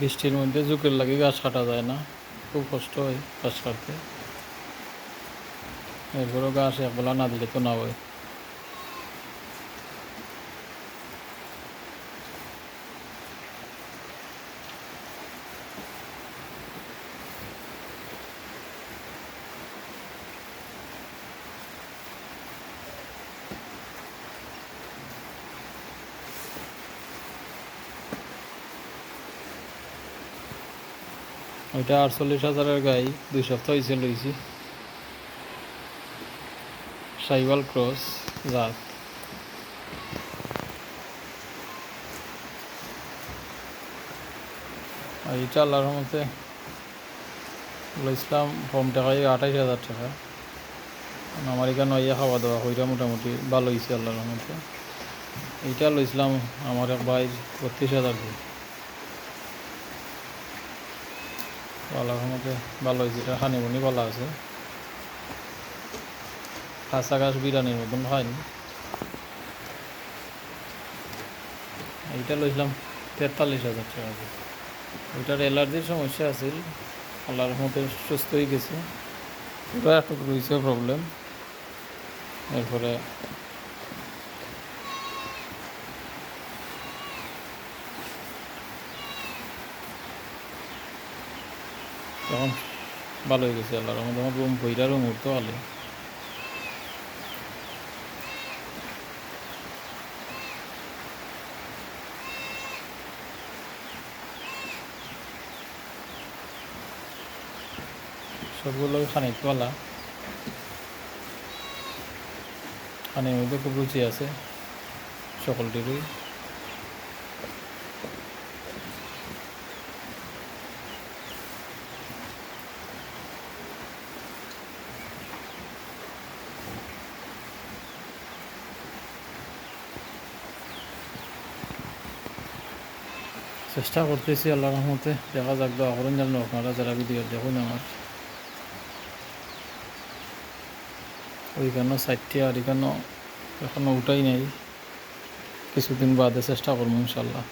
বৃষ্টির মধ্যে জুকের লাগে গাছ কাটা যায় না। খুব কষ্ট হয় গাছ কাটতে। এরপরেও গাছ একবেলা না দিলে তো না হয়। ওইটা আটচল্লিশ হাজারের গাই, দুই সপ্তাহ হয়েছে লইছি। সাইওয়াল ক্রস, জাত। আর এটা আল্লাহর মতে লইছিলাম কম টাকায় আঠাইশ হাজার টাকা। আমার এখানে ইয়ে খাওয়া দাওয়া ওইটা মোটামুটি ভালো হয়েছে আল্লাহর মতে এইটা লইছিলাম আমার এক ভাই বত্রিশ হাজার দিয়ে আল্লাহর মতে ভালো হয়েছে, এটা হানিমুনি ভালো আছে। কাঁচা গাছ বিরিয়ানির মতন হয়নি। এইটা লইছিলাম তেতাল্লিশ হাজার টাকা ওইটার অ্যালার্জির সমস্যা আছিল, আল্লাহর মতে সুস্থ হয়ে গেছে। পুরো একটু রয়েছে প্রবলেম এরপরে তখন ভালো হয়ে গেছে আল্লাহ মধ্যে আমার রুম বইটা রুম উঠতে ভালো সবগুলো খানিক পালা খানির মধ্যে খুব রুচি আছে। সকলটিরই। চেষ্টা করতেছি আল্লাহ রহমতে। দেখা যাক, দোয়া করুন যেন আপনারা যারা ভিডিও দেখুন আমার। ওইখানেও সাইডটি আর এখানেও এখনও উঠাই নাই। কিছুদিন বাদে চেষ্টা করব ইনশাল্লাহ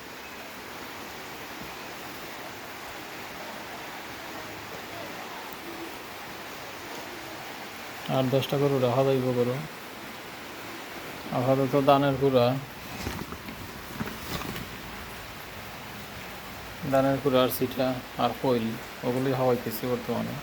আর দশটা করে রাখা যাইব করো আপাতত দানের কুড়া দানের কুড়ার সিটা আর কইল ওগুলি হওয়াইতেছে বর্তমানে।